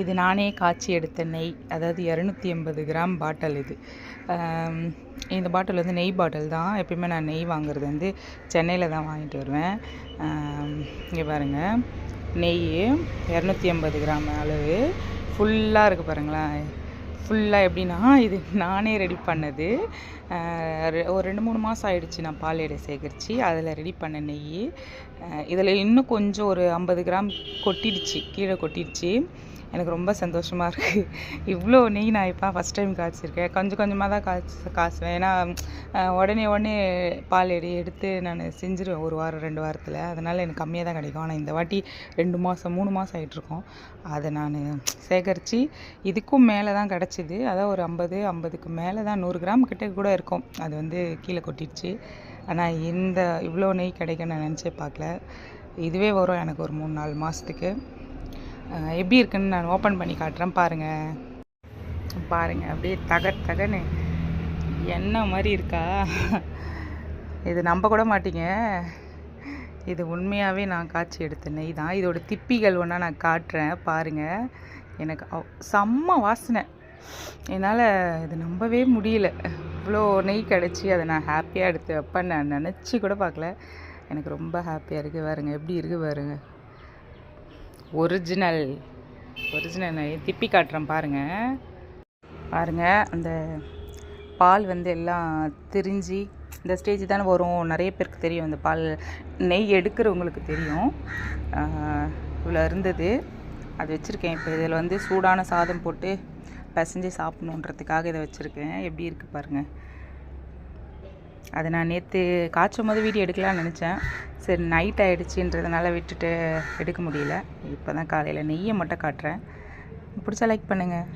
இது நானே காய்ச்சி எடுத்த நெய் அதாவது இரநூத்தி எண்பது கிராம் பாட்டில் இது. இந்த பாட்டில் வந்து நெய் பாட்டில் தான். எப்பயுமே நான் நெய் வாங்குறது வந்து சென்னையில் தான் வாங்கிட்டு வருவேன். இங்கே பாருங்கள் நெய் இரநூத்தி எண்பது கிராம் அளவு. ஃபுல்லாக இருக்குது பாருங்களேன். ஃபுல்லாக எப்படின்னா இது நானே ரெடி பண்ணது. ரெ- ஒரு ரெண்டு மூணு மாதம் ஆயிடுச்சு நான் பால் எடை சேகரித்து அதில் ரெடி பண்ண நெய். இதில் இன்னும் கொஞ்சம் ஒரு ஐம்பது கிராம் கொட்டிடுச்சு கீழே கொட்டிடுச்சு. எனக்கு ரொம்ப சந்தோஷமாக இருக்குது இவ்வளோ நெய் நான் இப்போ ஃபஸ்ட் டைம் காய்ச்சிருக்கேன். கொஞ்சம் கொஞ்சமாக தான் காய்ச்சி காய்ச்சுவேன். ஏன்னா உடனே உடனே பால் எடி எடுத்து நான் செஞ்சுருவேன். ஒரு வாரம் ரெண்டு வாரத்தில். அதனால் எனக்கு கம்மியாக தான் கிடைக்கும். ஆனால் இந்த வாட்டி ரெண்டு மாதம் மூணு மாதம் ஆகிட்ருக்கோம் அதை நான் சேகரித்து இதுக்கும் மேலே தான் கிடச்சிது. அதான் ஒரு ஐம்பது ஐம்பதுக்கு மேலே தான். நூறு கிராம் கிட்ட கூட இருக்கும். அது வந்து கீழே கொட்டிடுச்சு. ஆனால் இந்த இவ்வளோ நெய் கிடைக்கும் நான் நினச்சே பார்க்கல. இதுவே வரும் எனக்கு ஒரு மூணு நாலு மாதத்துக்கு எப்படி இருக்குன்னு நான் ஓப்பன் பண்ணி காட்டுறேன் பாருங்கள் பாருங்கள் அப்படியே தக தகன்னு என்ன மாதிரி இருக்கா? இது நம்ப கூட மாட்டீங்க. இது உண்மையாகவே நான் காட்சி எடுத்த நெய் தான். இதோட திப்பிகள் ஒன்றா நான் காட்டுறேன் பாருங்கள் எனக்கு அவ்- செம்ம வாசனை. என்னால் இது நம்பவே முடியல. இவ்வளோ நெய் கிடச்சி அதை நான் ஹாப்பியாக எடுத்து வைப்பேன் நான் நினச்சி கூட பார்க்கல. எனக்கு ரொம்ப ஹாப்பியாக இருக்குது பாருங்கள் எப்படி இருக்குது பாருங்கள் ஒரிஜினல் ஒரிஜினல் நெய் திப்பி காட்டுறேன் பாருங்கள் பாருங்கள் அந்த பால் வந்து எல்லாம் திரிஞ்சு இந்த ஸ்டேஜ் தானே வரும். நிறைய பேருக்கு தெரியும் இந்த பால். நெய் எடுக்கிறவங்களுக்கு தெரியும். இவ்வளோ இருந்தது. அது வச்சுருக்கேன். இப்போ இதில் வந்து சூடான சாதம் போட்டு பிசைஞ்சு சாப்பிட்ணுன்றதுக்காக இதை வச்சுருக்கேன். எப்படி இருக்குது பாருங்கள் அதை நான் நேற்று காய்ச்சும் போது வீடியோ எடுக்கலாம்னு நினச்சேன். சரி நைட் ஆகிடுச்சின்றதுனால விட்டுட்டு எடுக்க முடியல. இப்போ தான் காலையில் நெய்யை மட்டும் காட்டுறேன். பிடிச்சா லைக் பண்ணுங்கள்